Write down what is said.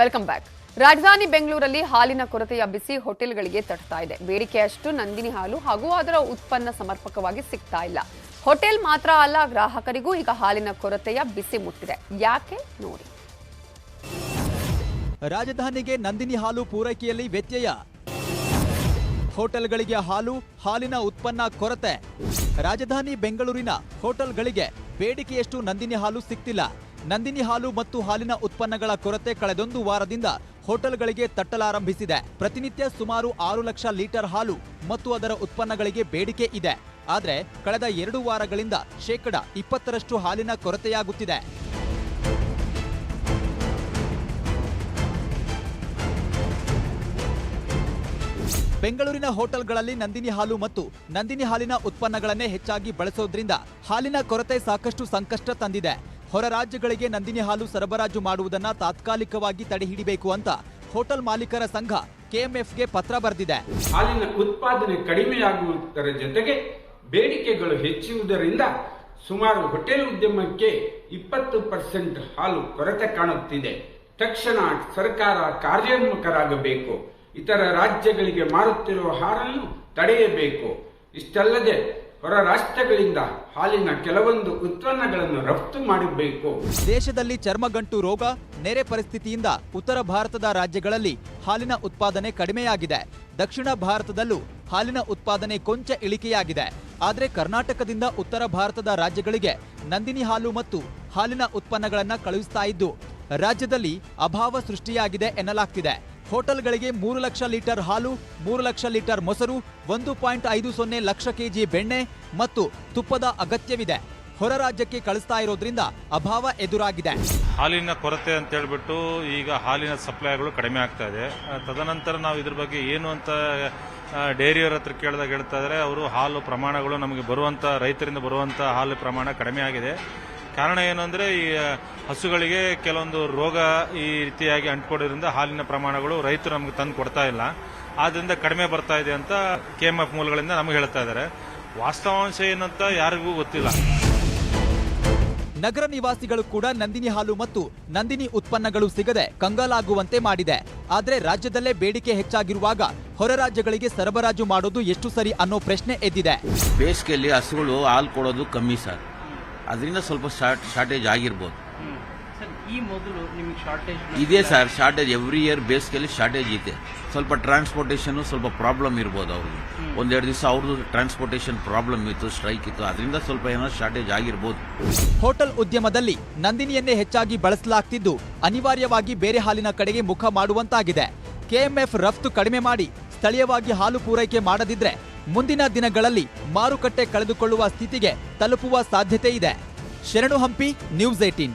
Welcome back. ರಾಜಧಾನಿ ಬೆಂಗಳೂರಲ್ಲಿ ಹಾಲಿನ ಕೊರತೆಯ ಬಿಸಿ ಹೋಟೆಲ್ಗಳಿಗೆ ತಟ್ತಾ ಇದೆ. ಬೇಡಿಕೆಯಷ್ಟು ನಂದಿನಿ ಹಾಲು ಹಾಗೂ ಅದರ ಉತ್ಪನ್ನ ಸಮರ್ಪಕವಾಗಿ ಸಿಗ್ತಾ ಇಲ್ಲ. ಹೋಟೆಲ್ ಮಾತ್ರ ಅಲ್ಲ, ಗ್ರಾಹಕರಿಗೂ ಈಗ ಹಾಲಿನ ಕೊರತೆಯ ಬಿಸಿ ಮುಟ್ಟಿದೆ. ಯಾಕೆ ನೋಡಿ. ರಾಜಧಾನಿಗೆ ನಂದಿನಿ ಹಾಲು ಪೂರೈಕೆಯಲ್ಲಿ ವ್ಯತ್ಯಯ. ಹೋಟೆಲ್ಗಳಿಗೆ ಹಾಲು, ಹಾಲಿನ ಉತ್ಪನ್ನ ಕೊರತೆ. ರಾಜಧಾನಿ ಬೆಂಗಳೂರಿನ ಹೋಟೆಲ್ಗಳಿಗೆ ಬೇಡಿಕೆಯಷ್ಟು ನಂದಿನಿ ಹಾಲು ಸಿಗ್ತಿಲ್ಲ. ನಂದಿನಿ ಹಾಲು ಮತ್ತು ಹಾಲಿನ ಉತ್ಪನ್ನಗಳ ಕೊರತೆ ಕಳೆದೊಂದು ವಾರದಿಂದ ಹೋಟೆಲ್ಗಳಿಗೆ ತಟ್ಟಲಾರಂಭಿಸಿದೆ. ಪ್ರತಿನಿತ್ಯ ಸುಮಾರು ಆರು ಲಕ್ಷ ಲೀಟರ್ ಹಾಲು ಮತ್ತು ಅದರ ಉತ್ಪನ್ನಗಳಿಗೆ ಬೇಡಿಕೆ ಇದೆ. ಆದರೆ ಕಳೆದ ಎರಡು ವಾರಗಳಿಂದ ಶೇಕಡ ಇಪ್ಪತ್ತರಷ್ಟು ಹಾಲಿನ ಕೊರತೆಯಾಗುತ್ತಿದೆ. ಬೆಂಗಳೂರಿನ ಹೋಟೆಲ್ಗಳಲ್ಲಿ ನಂದಿನಿ ಹಾಲು ಮತ್ತು ನಂದಿನಿ ಹಾಲಿನ ಉತ್ಪನ್ನಗಳನ್ನೇ ಹೆಚ್ಚಾಗಿ ಬಳಸೋದ್ರಿಂದ ಹಾಲಿನ ಕೊರತೆ ಸಾಕಷ್ಟು ಸಂಕಷ್ಟ ತಂದಿದೆ. ಹೊರ ರಾಜ್ಯಗಳಿಗೆ ನಂದಿನಿ ಹಾಲು ಸರಬರಾಜು ಮಾಡುವುದನ್ನು ತಾತ್ಕಾಲಿಕವಾಗಿ ತಡೆಹಿಡಿಬೇಕು ಅಂತ ಹೋಟೆಲ್ ಮಾಲೀಕರ ಸಂಘ ಕೆಎಂಎಫ್ಗೆ ಪತ್ರ ಬರೆದಿದೆ. ಹಾಲಿನ ಉತ್ಪಾದನೆ ಕಡಿಮೆಯಾಗುವುದರ ಜೊತೆಗೆ ಬೇಡಿಕೆಗಳು ಹೆಚ್ಚುವುದರಿಂದ ಸುಮಾರು ಹೋಟೆಲ್ ಉದ್ಯಮಕ್ಕೆ ಇಪ್ಪತ್ತು ಪರ್ಸೆಂಟ್ ಹಾಲು ಕೊರತೆ ಕಾಣುತ್ತಿದೆ. ತಕ್ಷಣ ಸರ್ಕಾರ ಕಾರ್ಯೋನ್ಮುಖರಾಗಬೇಕು. ಇತರ ರಾಜ್ಯಗಳಿಗೆ ಮಾರುತ್ತಿರುವ ಹಾಲನ್ನು ತಡೆಯಬೇಕು. ಇಷ್ಟಲ್ಲದೆ ಹೊರ ರಾಷ್ಟ್ರಗಳಿಂದ ಹಾಲಿನ ಕೆಲವೊಂದು ಉತ್ಪನ್ನಗಳನ್ನು ರಫ್ತು ಮಾಡಬೇಕು. ದೇಶದಲ್ಲಿ ಚರ್ಮಗಂಟು ರೋಗ, ನೆರೆ ಪರಿಸ್ಥಿತಿಯಿಂದ ಉತ್ತರ ಭಾರತದ ರಾಜ್ಯಗಳಲ್ಲಿ ಹಾಲಿನ ಉತ್ಪಾದನೆ ಕಡಿಮೆಯಾಗಿದೆ. ದಕ್ಷಿಣ ಭಾರತದಲ್ಲೂ ಹಾಲಿನ ಉತ್ಪಾದನೆ ಕೊಂಚ ಇಳಿಕೆಯಾಗಿದೆ. ಆದರೆ ಕರ್ನಾಟಕದಿಂದ ಉತ್ತರ ಭಾರತದ ರಾಜ್ಯಗಳಿಗೆ ನಂದಿನಿ ಹಾಲು ಮತ್ತು ಹಾಲಿನ ಉತ್ಪನ್ನಗಳನ್ನು ಕಳುಹಿಸ್ತಾ ಇದ್ದು, ರಾಜ್ಯದಲ್ಲಿ ಅಭಾವ ಸೃಷ್ಟಿಯಾಗಿದೆ ಎನ್ನಲಾಗ್ತಿದೆ. ಹೋಟೆಲ್ಗಳಿಗೆ ಮೂರು ಲಕ್ಷ ಲೀಟರ್ ಹಾಲು, ಮೂರು ಲಕ್ಷ ಲೀಟರ್ ಮೊಸರು, ಒಂದು ಪಾಯಿಂಟ್ ಐದು ಸೊನ್ನೆ ಲಕ್ಷ ಕೆಜಿ ಬೆಣ್ಣೆ ಮತ್ತು ತುಪ್ಪದ ಅಗತ್ಯವಿದೆ. ಹೊರ ರಾಜ್ಯಕ್ಕೆ ಕಳಿಸ್ತಾ ಇರೋದ್ರಿಂದ ಅಭಾವ ಎದುರಾಗಿದೆ. ಹಾಲಿನ ಕೊರತೆ ಅಂತ ಹೇಳ್ಬಿಟ್ಟು ಈಗ ಹಾಲಿನ ಸಪ್ಲೈಗಳು ಕಡಿಮೆ ಆಗ್ತಾ ಇದೆ. ತದನಂತರ ನಾವು ಇದ್ರ ಬಗ್ಗೆ ಏನು ಅಂತ ಡೈರಿಯವರ ಹತ್ರ ಕೇಳಿದಾಗ ಹೇಳ್ತಾ ಇದ್ದಾರೆ ಅವರು ಹಾಲು ಪ್ರಮಾಣಗಳು ನಮಗೆ ಬರುವಂತ, ರೈತರಿಂದ ಬರುವಂತ ಹಾಲು ಪ್ರಮಾಣ ಕಡಿಮೆ ಆಗಿದೆ. ಕಾರಣ ಏನು ಅಂದರೆ ಈ ಹಸುಗಳಿಗೆ ಕೆಲವೊಂದು ರೋಗ ಈ ರೀತಿಯಾಗಿ ಅಂಟ್ಕೊಡೋದ್ರಿಂದ ಹಾಲಿನ ಪ್ರಮಾಣಗಳು ರೈತರು ನಮಗೆ ತಂದು ಕೊಡ್ತಾ ಇಲ್ಲ. ಆದ್ದರಿಂದ ಕಡಿಮೆ ಬರ್ತಾ ಇದೆ ಅಂತ ಕೆ ಎಂ ಎಫ್ ಮೂಲಗಳಿಂದ ನಮಗೆ ಹೇಳ್ತಾ ಇದ್ದಾರೆ ವಾಸ್ತವಾಂಶ ಏನಂತ ಯಾರಿಗೂ ಗೊತ್ತಿಲ್ಲ. ನಗರ ನಿವಾಸಿಗಳು ಕೂಡ ನಂದಿನಿ ಹಾಲು ಮತ್ತು ನಂದಿನಿ ಉತ್ಪನ್ನಗಳು ಸಿಗದೆ ಕಂಗಾಲಾಗುವಂತೆ ಮಾಡಿದೆ. ಆದರೆ ರಾಜ್ಯದಲ್ಲೇ ಬೇಡಿಕೆ ಹೆಚ್ಚಾಗಿರುವಾಗ ಹೊರ ರಾಜ್ಯಗಳಿಗೆ ಸರಬರಾಜು ಮಾಡೋದು ಎಷ್ಟು ಸರಿ ಅನ್ನೋ ಪ್ರಶ್ನೆ ಎದ್ದಿದೆ. ಬೇಸಿಗೆಯಲ್ಲಿ ಹಸುಗಳು ಹಾಲು ಕೊಡೋದು ಕಮ್ಮಿ ಸರ್. ಅದರಿಂದ ಸ್ವಲ್ಪ ಶಾರ್ಟ್ ಶಾರ್ಟೇಜ್ ಆಗಿರ್ಬೋದು. ಸರ್ ಈ ಮೊದಲು ನಿಮಗೆ ಶಾರ್ಟೇಜ್ ಇದೆ ಸರ್ ಶಾರ್ಟೇಜ್ ಎವ್ರಿ ಇಯರ್ ಬೇಸಿಗೆಯಲ್ಲಿ ಶಾರ್ಟೇಜ್ ಇದೆ. ಸ್ವಲ್ಪ ಟ್ರಾನ್ಸ್ಪೋರ್ಟೇಷನ್ ಸ್ವಲ್ಪ ಪ್ರಾಬ್ಲಮ್ ಇರ್ಬೋದು ಅವ್ರಿಗೆ. ಒಂದೆರಡು ದಿವಸ ಅವ್ರದ್ದು ಟ್ರಾನ್ಸ್ಪೋರ್ಟೇಷನ್ ಪ್ರಾಬ್ಲಮ್ ಇತ್ತು ಸ್ಟ್ರೈಕ್ ಇತ್ತು. ಅದರಿಂದ ಸ್ವಲ್ಪ ಏನೋ ಶಾರ್ಟೇಜ್ ಆಗಿರ್ಬೋದು. ಹೋಟೆಲ್ ಉದ್ಯಮದಲ್ಲಿ ನಂದಿನಿಯನ್ನೇ ಹೆಚ್ಚಾಗಿ ಬಳಸಲಾಗ್ತಿದ್ದು ಅನಿವಾರ್ಯವಾಗಿ ಬೇರೆ ಹಾಲಿನ ಕಡೆಗೆ ಮುಖ ಮಾಡುವಂತಾಗಿದೆ. ಕೆಎಂಎಫ್ ರಫ್ತು ಕಡಿಮೆ ಮಾಡಿ ಸ್ಥಳೀಯವಾಗಿ ಹಾಲು ಪೂರೈಕೆ ಮಾಡದಿದ್ರೆ ಮುಂದಿನ ದಿನಗಳಲ್ಲಿ ಮಾರುಕಟ್ಟೆ ಕಳೆದುಕೊಳ್ಳುವ ಸ್ಥಿತಿಗೆ ತಲುಪುವ ಸಾಧ್ಯತೆ ಇದೆ ಶರಣು ಹಂಪಿ ನ್ಯೂಸ್ ಏಟೀನ್